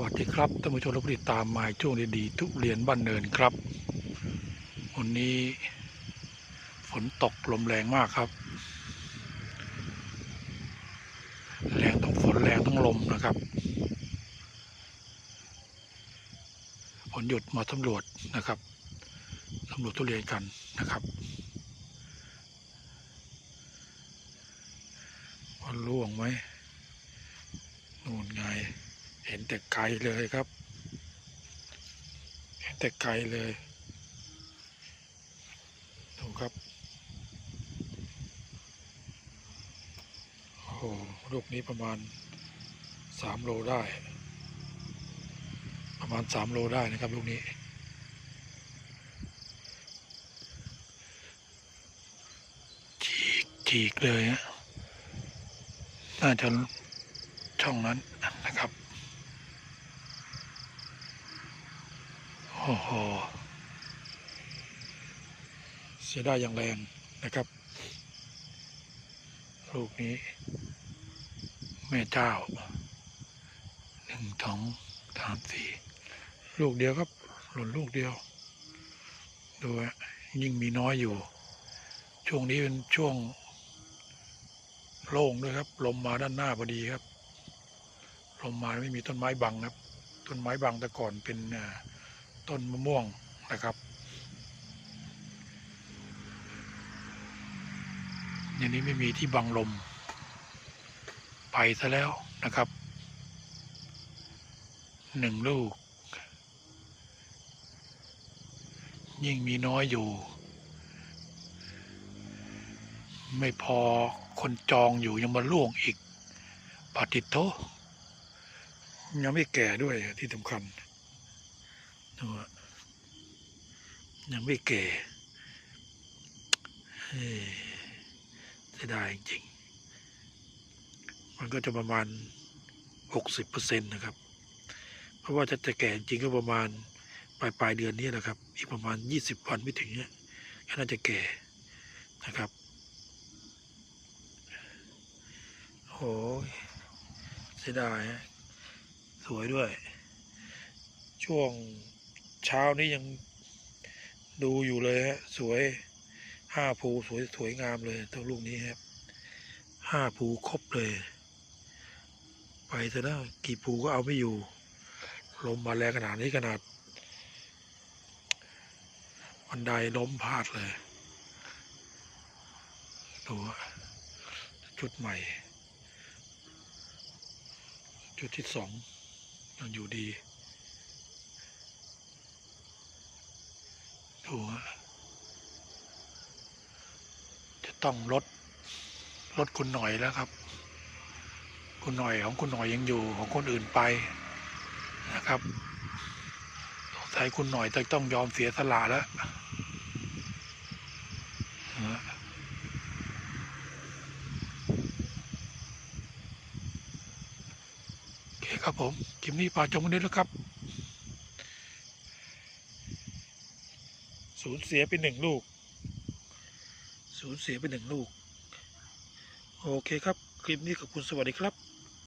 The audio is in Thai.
วัสดีครับท่านผู้ชมและผู้ติดตามมาช่วงดีๆทุเรียนบ้านเนินครับ วันนี้ฝนตกลมแรงมากครับ แรงต้องฝนแรงต้องลมนะครับฝนหยุดมาสำรวจนะครับสำรวจทุเรียนกันนะครับว่าร่วงไหมนู่นไง เห็นแต่ไกลเลยครับ เห็นแต่ไกลเลย ดูครับ โอ้โหลูกนี้ประมาณสามโลได้ ประมาณสามโลได้นะครับลูกนี้ฉีกฉีกเลยฮะน่าจะช่องนั้นนะครับ โอ้โหเสียดายอย่างแรงนะครับ ลูกนี้ แม่เจ้าหนึ่งสองสามสี่ลูกเดียวครับ หล่นลูกเดียว ดูยิ่งมีน้อยอยู่ ช่วงนี้เป็นช่วง โล่งด้วยครับ ลมมาด้านหน้าพอดีครับ ลมมาไม่มีต้นไม้บังครับ ต้นไม้บังแต่ก่อนเป็นอ่า ต้นมะม่วงนะครับอย่างนี้ไม่มีที่บังลมไปซะแล้วนะครับหนึ่งลูก ยิ่งมีน้อยอยู่ ไม่พอคนจองอยู่ยังมาล่วงอีกปาติดโตยังไม่แก่ด้วยที่สำคัญ ดูอะยังไม่แก่เฮ้ยเสียดายจริง มันก็จะประมาณหกสิบเปอร์เซ็นต์นะครับ เพราะว่าจะจะแก่จริงก็ประมาณปลายปลายเดือนนี้นะครับ อีกประมาณยี่สิบวันไม่ถึงเนี้ยก็น่าจะแก่นะครับ โอ้ยเสียดายฮะสวยด้วย ช่วง เช้านี้ยังดูอยู่เลยฮะสวยห้าภูสวยสวยงามเลยตัวลูกนี้ครับห้าภูครบเลย ไปเถอะนะกี่ภูก็เอาไม่อยู่ ลมมาแรงขนาดนี้ขนาดบันไดล้มพาดเลยดูจุดใหม่ จุดที่สองยังอยู่ดีฮะจะ ต้องลดลดคุณหน่อยแล้วครับ คุณหน่อยของคุณหน่อยยังอยู่ของคนอื่นไปนะครับสงสัยคุณหน่อยจะต้องยอมเสียสละแล้วโอเคครับผมคลิปนี้พาชมกันนี้แล้วครับ สูญเสียไปหนึ่งลูก สูญเสียไปหนึ่งลูก โอเคครับ คลิปนี้ขอบคุณสวัสดีครับ